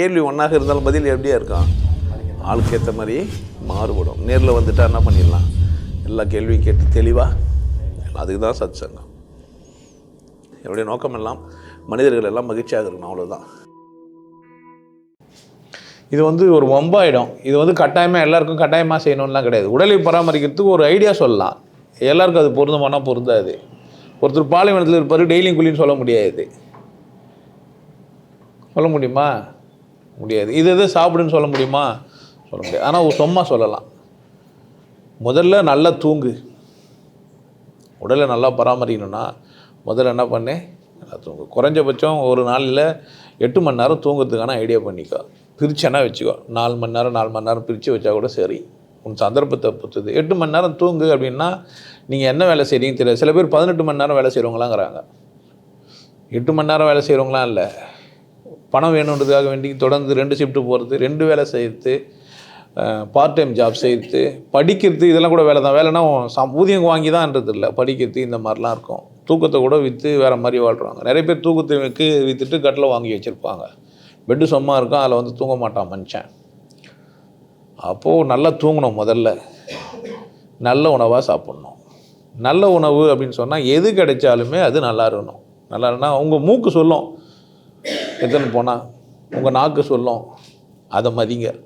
கேள்வி ஒன்றாக இருந்தாலும் பதில் எப்படியா இருக்கும்? ஆளுக்கு ஏற்ற மாதிரி மாறுபடும். நேரில் வந்துட்டால் என்ன பண்ணிடலாம்? எல்லா கேள்வியும் கேட்டு தெளிவாக அதுக்கு தான் சத் சங்கம் என்னுடைய நோக்கம் எல்லாம் மனிதர்கள் எல்லாம் மகிழ்ச்சியாக இருக்கணும் அவ்வளோதான் இது வந்து ஒரு வம்பாயிடும். இது வந்து கட்டாயமாக எல்லாருக்கும் கட்டாயமாக செய்யணும்லாம் கிடையாது. உடலை பராமரிக்கிறதுக்கு ஒரு ஐடியா சொல்லலாம். எல்லாருக்கும் அது பொருந்தமானால் பொருந்தாது. ஒருத்தர் பாலைவனத்தில் இருப்பார் டெய்லியும் குழின்னு சொல்ல முடியாது. சொல்ல முடியுமா? முடியாது. இது எது சாப்பிடுன்னு சொல்ல முடியுமா? சொல்ல முடியாது. ஆனால் சும்மா சொல்லலாம். முதல்ல நல்லா தூங்கு. உடலை நல்லா பராமரிக்கணும்னா முதல்ல என்ன பண்ணு? நல்லா தூங்கு. குறைஞ்சபட்சம் ஒரு நாளில் எட்டு மணி நேரம் தூங்குறதுக்கான ஐடியா பண்ணிக்கோ. பிரிச்சேன்னா வச்சுக்கோ. நாலு மணி நேரம் நாலு மணி நேரம் பிரித்து வச்சா கூட சரி. உன் சந்தர்ப்பத்தை பொறுத்தது. எட்டு மணி நேரம் தூங்கு அப்படின்னா நீங்கள் என்ன வேலை செய்கிறீங்கன்னு தெரியாது. சில பேர் பதினெட்டு மணி நேரம் வேலை செய்கிறவங்களாங்கிறாங்க எட்டு மணி நேரம் வேலை செய்கிறவங்களாம் இல்லை. பணம் வேணுன்றதுக்காக வேண்டி தொடர்ந்து ரெண்டு ஷிஃப்ட்டு போகிறது ரெண்டு வேலை செய்கிறது பார்ட் டைம் ஜாப் செய்கிறது படிக்கிறது இதெல்லாம் கூட வேலை தான் வேலைன்னா ஊதியம் வாங்கி தான்ன்றது இல்லை. படிக்கிறது இந்த மாதிரிலாம் இருக்கும். தூக்கத்தை கூட விற்று வேறு மாதிரி வாழ்கிறாங்க நிறைய பேர் தூக்கத்தை விற்று விற்றுட்டு கட்டில் வாங்கி வச்சுருப்பாங்க. பெட்டு சும்மா இருக்கும் அதில் வந்து தூங்க மாட்டான் மனுஷன். அப்போது நல்லா தூங்கணும் முதல்ல. நல்ல உணவாக சாப்பிட்ணும். நல்ல உணவு அப்படின்னு சொன்னால் எது கிடைச்சாலுமே அது நல்லா இருக்கணும். நல்லா இருக்குன்னா உங்கள் மூக்கு சொல்லும். எத்தனை போனால் உங்கள் நாக்கு சொல்லும். அதை மதிங்க.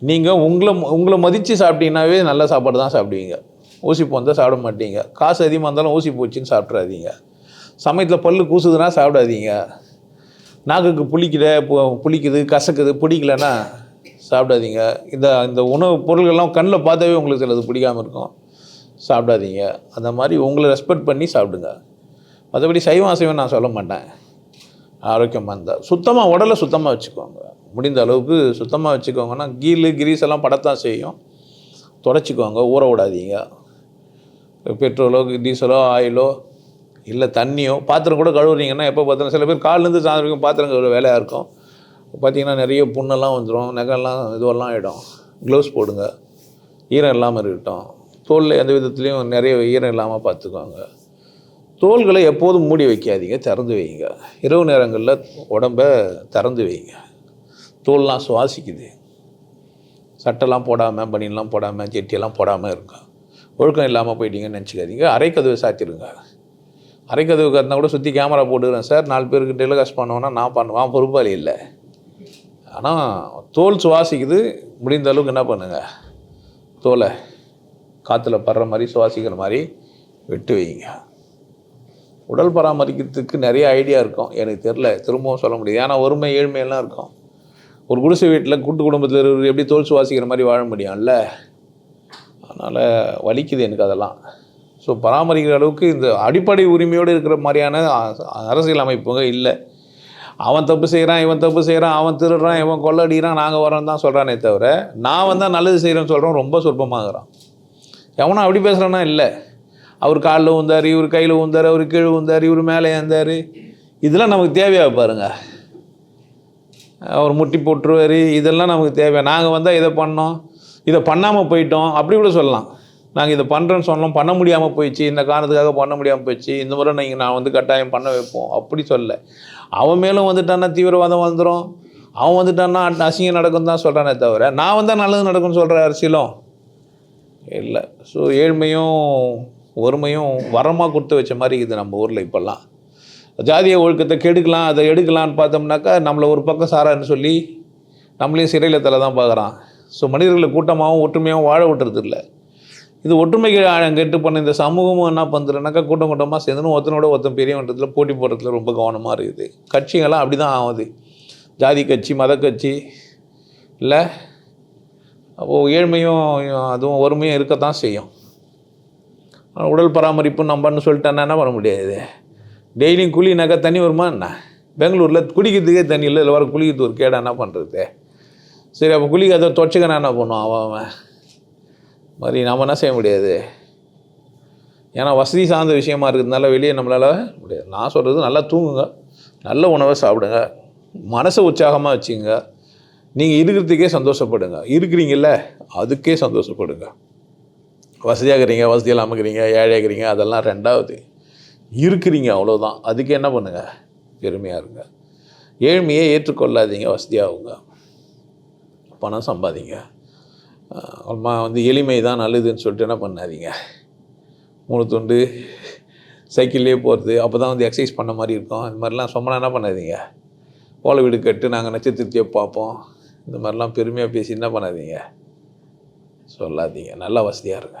நீங்கள் உங்களை உங்களை மதித்து சாப்பிட்டீங்கன்னாவே நல்ல சாப்பாடு தான் சாப்பிடுவீங்க. ஊசி போந்தால் சாப்பிட மாட்டீங்க. காசு அதிகமாக இருந்தாலும் ஊசி போச்சுன்னு சாப்பிட்றாதீங்க சமயத்தில் பல் கூசுதுன்னா சாப்பிடாதீங்க. நாக்குக்கு புளிக்கிற பு- புளிக்குது கசக்குது பிடிக்கலன்னா சாப்பிடாதீங்க. இந்த இந்த உணவு பொருள்கள்லாம் கண்ணில் பார்த்தாவே உங்களுக்கு சிலது பிடிக்காம இருக்கும். சாப்பிடாதீங்க. அந்த மாதிரி உங்களை ரெஸ்பெக்ட் பண்ணி சாப்பிடுங்க. மற்றபடி சைவம் அசைவம் நான் சொல்ல மாட்டேன். ஆரோக்கியமாக இருந்தால் சுத்தமாக உடலை சுத்தமாக வச்சுக்கோங்க. முடிந்த அளவுக்கு சுத்தமாக வச்சுக்கோங்கன்னா கீழு கிரீஸ் எல்லாம் படத்தான் செய்யும். தொடச்சிக்கோங்க ஊற விடாதீங்க. பெட்ரோலோ டீசலோ ஆயிலோ இல்லை தண்ணியோ பாத்திரம் கூட கழுவுறீங்கன்னா எப்போ பார்த்தாலும் சில பேர் காலிலேருந்து சாயந்தரம் வரைக்கும் பாத்திரம் கழுவுற வேலையாக இருக்கும். பார்த்தீங்கன்னா நிறைய புண்ணெல்லாம் வந்துடும் நகெல்லாம் இதுவெல்லாம் ஆகிடும் க்ளவுஸ் போடுங்க. ஈரம் இல்லாமல் இருக்கட்டும். தோலில் எந்த விதத்துலேயும் நிறைய ஈரம் இல்லாமல் பார்த்துக்கோங்க தோள்களை எப்போதும் மூடி வைக்காதீங்க திறந்து வைங்க. இரவு நேரங்களில் உடம்ப திறந்து வைங்க. தோல்லாம் சுவாசிக்குது. சட்டெல்லாம் போடாமல் பனியெல்லாம் போடாமல் ஜெட்டியெல்லாம் போடாமல் இருக்கும் ஒழுக்கம் இல்லாமல் போயிட்டீங்கன்னு நினச்சிக்காதீங்க. அரைக்கதவை சாத்திடுங்க அரைக்கதவு கட்டினா கூட சுற்றி கேமரா போட்டுக்கிறேன் சார். நாலு பேருக்கு டெலிகாஸ்ட் பண்ணுவோன்னா நான் பண்ணுவேன். பொறுப்பாளி இல்லை. ஆனால் தோல் சுவாசிக்குது. முடிந்த அளவுக்கு என்ன பண்ணுங்க? தோலை காற்றுல படுற மாதிரி சுவாசிக்கிற மாதிரி விட்டு வைங்க. உடல் பராமரிக்கிறதுக்கு நிறைய ஐடியா இருக்கும். எனக்கு தெரில திரும்பவும் சொல்ல முடியாது. ஏன்னா ஒருமை ஏழ்மையெல்லாம் இருக்கும். ஒரு குடிசை வீட்டில் கூட்டு குடும்பத்தில் இருக்கிற எப்படி தோல் சுவாசிக்கிற மாதிரி வாழ முடியும்ல? அதனால் வலிக்குது எனக்கு அதெல்லாம். ஸோ பராமரிக்கிற அளவுக்கு இந்த அடிப்படை உரிமையோடு இருக்கிற மாதிரியான அரசியல் அமைப்புங்க இல்லை. அவன் தப்பு செய்கிறான் இவன் தப்பு செய்கிறான் அவன் திருடுறான் இவன் கொள்ளடிக்கிறான் நாங்கள் வரோம் தான் சொல்கிறானே தவிர நான் வந்தால் நல்லது செய்கிறேன்னு சொல்கிறோம் ரொம்ப சொற்பமாகறான். எவனும் அப்படி பேசுகிறேன்னா இல்லை. அவர் காலில் ஊந்தார் இவர் கையில் ஊந்தார் அவர் கீழே ஊந்தார் இவர் மேலே ஏந்தார். இதெல்லாம் நமக்கு தேவையாக பாருங்க. அவர் முட்டி போட்டுருவார். இதெல்லாம் நமக்கு தேவை. நாங்கள் வந்தால் இதை பண்ணோம். இதை பண்ணாமல் போயிட்டோம். அப்படி கூட சொல்லலாம். நாங்கள் இதை பண்ணுறேன்னு சொன்னோம். பண்ண முடியாமல் போயிடுச்சு. இந்த காரணத்துக்காக பண்ண முடியாமல் போயிடுச்சு. இந்த முறை நீங்கள் நான் வந்து கட்டாயம் பண்ண வைப்போம். அப்படி சொல்ல. அவன் மேலும் வந்துட்டான்னா தீவிரவாதம் வந்துடும் அவன் வந்துட்டான்னா அசிங்கம் நடக்கும் தான் சொல்கிறானே தவிர நான் வந்தால் நல்லது நடக்கும்னு சொல்கிற அரசியலும் இல்லை. ஸோ ஏழ்மையும் வறுமையும் வரமாக கொடுத்து வச்ச மாதிரி இது நம்ம ஊரில் இப்போல்லாம். ஜாதிய ஒழுக்கத்தை கெடுக்கலாம் அதை எடுக்கலான்னு பார்த்தோம்னாக்கா நம்மளை ஒரு பக்கம் சாரான்னு சொல்லி நம்மளையும் சிறையில் தலை தான் பார்க்குறான். ஸோ மனிதர்களை கூட்டமாகவும் ஒற்றுமையாகவும் வாழ விட்டுறது இல்லை. இது ஒற்றுமைக்கு ஆழம் கெட்டு பண்ண இந்த சமூகமும் என்ன பண்ணுறதுனாக்கா கூட்டம் கூட்டமாக சேர்ந்துன்னு ஒருத்தனோட ஒருத்தன் பெரியவன்றதுல போட்டி போடுறதுல ரொம்ப கவனமாக இருக்குது. கட்சிங்கெல்லாம் அப்படி தான் ஆகுது. ஜாதி கட்சி மத கட்சி இல்லை அப்போது ஏழ்மையும் அதுவும் ஒருமையும் இருக்கத்தான் செய்யும். உடல் பராமரிப்பு நம்மன்னு சொல்லிட்டேன்னா என்ன பண்ண முடியாது? டெய்லியும் குழினாக்கா தண்ணி வருமா என்ன? பெங்களூரில் குளிக்கிறதுக்கே தண்ணி இல்லை இதில் வர குளிக்கிறது ஒரு கேடா என்ன பண்ணுறது சரி அப்போ குளிக்காத தொச்சக்கனா என்ன பண்ணுவோம் அவன் அவன் மாதிரி நம்ம என்ன செய்ய முடியாது? ஏன்னா வசதி சார்ந்த விஷயமா இருக்கிறதுனால வெளியே நம்மளால் முடியாது. நான் சொல்கிறது நல்லா தூங்குங்க. நல்ல உணவை சாப்பிடுங்க. மனசை உற்சாகமாக வச்சுங்க. நீங்கள் இருக்கிறதுக்கே சந்தோஷப்படுங்க. இருக்கிறீங்கள அதுக்கே சந்தோஷப்படுங்க. வசதியாக இருக்கிறீங்க வசதி இல்லாமல் இருக்கிறீங்க ஏழையாக இருக்கிறீங்க அதெல்லாம் ரெண்டாவது. இருக்கிறீங்க அவ்வளோதான் அதுக்கு என்ன பண்ணுங்கள் பெருமையாக இருங்க. ஏழ்மையை ஏற்றுக்கொள்ளாதீங்க வசதியாகுங்க. பணம் சம்பாதிங்க. அம்மா வந்து எளிமை தான் நல்லதுன்னு சொல்லிட்டு என்ன பண்ணாதீங்க. மூணு துண்டு சைக்கிள்லேயே போகிறது அப்போ தான் வந்து எக்ஸசைஸ் பண்ண மாதிரி இருக்கும். இந்த மாதிரிலாம் சொன்னா என்ன பண்ணாதீங்க? ஓலை வீடு கட்டு நாங்கள் நட்சத்திரத்தையே பார்ப்போம். இந்த மாதிரிலாம் பெருமையாக பேசி என்ன பண்ணாதீங்க? சொல்லாதீங்க. நல்லா வசதியாக இருங்க.